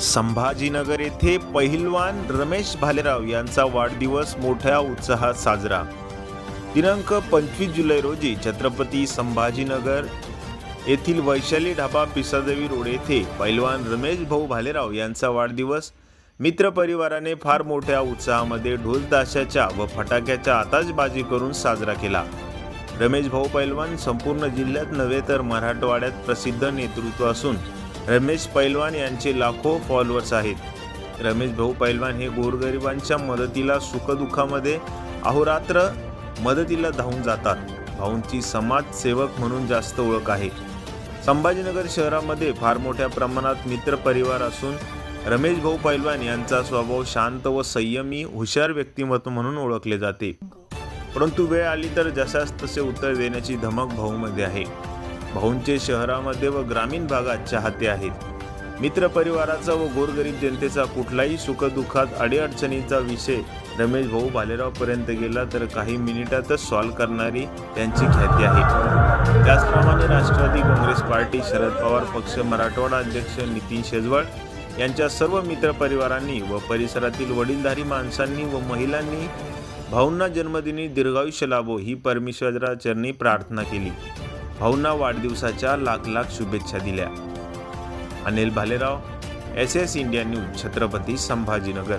संभाजीनगर येथे पहिलवान रमेश भालेराव यांचा वाढदिवस मोठ्या उत्साहात साजरा. दिनांक पंचवीस जुलै रोजी छत्रपती संभाजीनगर येथील वैशाली ढाबा पिसादेवी रोड येथे पैलवान रमेश भाऊ भालेराव यांचा वाढदिवस मित्रपरिवाराने फार मोठ्या उत्साहामध्ये ढोलदाशाच्या व फटाक्याच्या आताशबाजी करून साजरा केला. रमेश भाऊ पैलवान संपूर्ण जिल्ह्यात नव्हे तर मराठवाड्यात प्रसिद्ध नेतृत्व असून रमेश पैलवान यांचे लाखो फॉलोअर्स आहेत. रमेश भाऊ पैलवान हे गोरगरिबांच्या मदतीला सुखदुःखामध्ये अहोरात्र मदतीला धावून जातात. भाऊंची समाजसेवक म्हणून जास्त ओळख आहे. संभाजीनगर शहरामध्ये फार मोठ्या प्रमाणात मित्रपरिवार असून रमेश भाऊ पैलवान यांचा स्वभाव शांत व संयमी हुशार व्यक्तिमत्व म्हणून ओळखले जाते. परंतु वेळ आली तर जशास तसे उत्तर देण्याची धमक भाऊमध्ये आहे. भाऊंचे शहरामध्ये व ग्रामीण भागात चाहते आहेत. मित्रपरिवाराचा व गोरगरीब जनतेचा कुठलाही सुखदुःखात अडीअडचणीचा विषय रमेश भाऊ भालेरावपर्यंत गेला तर काही मिनिटातच सॉल्व्ह करणारी त्यांची ख्याती आहे. त्याचप्रमाणे राष्ट्रवादी काँग्रेस पार्टी शरद पवार पक्ष मराठवाडा अध्यक्ष नितीन शेजवळ यांच्या सर्व मित्रपरिवारांनी व परिसरातील वडीलधारी माणसांनी व महिलांनी भाऊंना जन्मदिनी दीर्घायुष्य लाभो ही परमेश्वराचरणी प्रार्थना केली. भाऊंना वाढदिवसाच्या लाख लाख शुभेच्छा दिल्या. Anil Bhalerao S S India news Chhatrapati Sambhajinagar.